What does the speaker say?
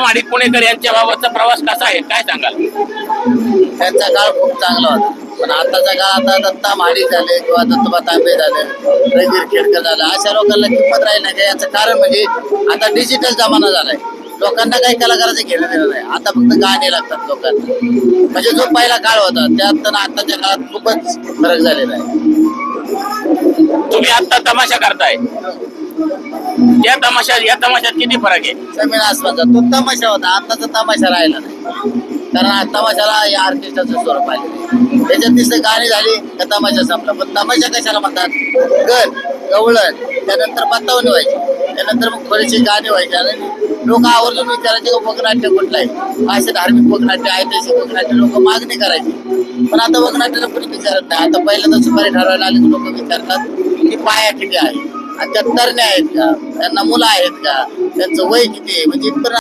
दत्ता माडिक पुणेकर यांच्या बाबतचा प्रवास कसा आहे? काय सांगाल? त्यांचा काळ खूप चांगला होता. पण आताचा काळ आता दत्ता महाडी झाले किंवा दत्तोबा तांबे झाले रघुवीर खेडकर झाले अशा लोकांना किंमत राहील नाही याचं कारण म्हणजे आता डिजिटल जमाना झालाय. लोकांना काही कलाकाराचं घेणं देणं नाही. आता फक्त गाणे लागतात लोकांना. म्हणजे जो पहिला काळ होता त्यात आताच्या काळात खूपच फरक झालेला आहे. तुम्ही आता तमाशा करताय. त्या तमाशात या तमाशात किती फरक आहे? जमीन आसमानचा तो तमाशा होता आताचा तमाशा राहिला नाही. कारण तमाशाला या आर्टिस्टाचं स्वरूप आले त्याच्यात नुसतं गाणी झाली का तमाशा संपला? पण तमाशा कशाला म्हणतात? गण गवळण त्यानंतर बतावणी व्हायची. त्यानंतर मग थोडीशी गाणी व्हायची. आणि लोक आवर्जून विचारायचे का वगनाट्य कुठलं आहे? असे धार्मिक वगनाट्य ऐतिहासिक वगनाट्य लोक मागणी करायची. पण आता वगनाट्याला कोणी विचारत नाही. आता पहिल्यांदा सुपारी ठरवायला आले लोक विचारतात. की पाया किती आहे? आणि त्या तरण्या आहेत का? त्यांना मुलं आहेत का? त्यांचं वय किती आहे? म्हणजे इथपर्यंत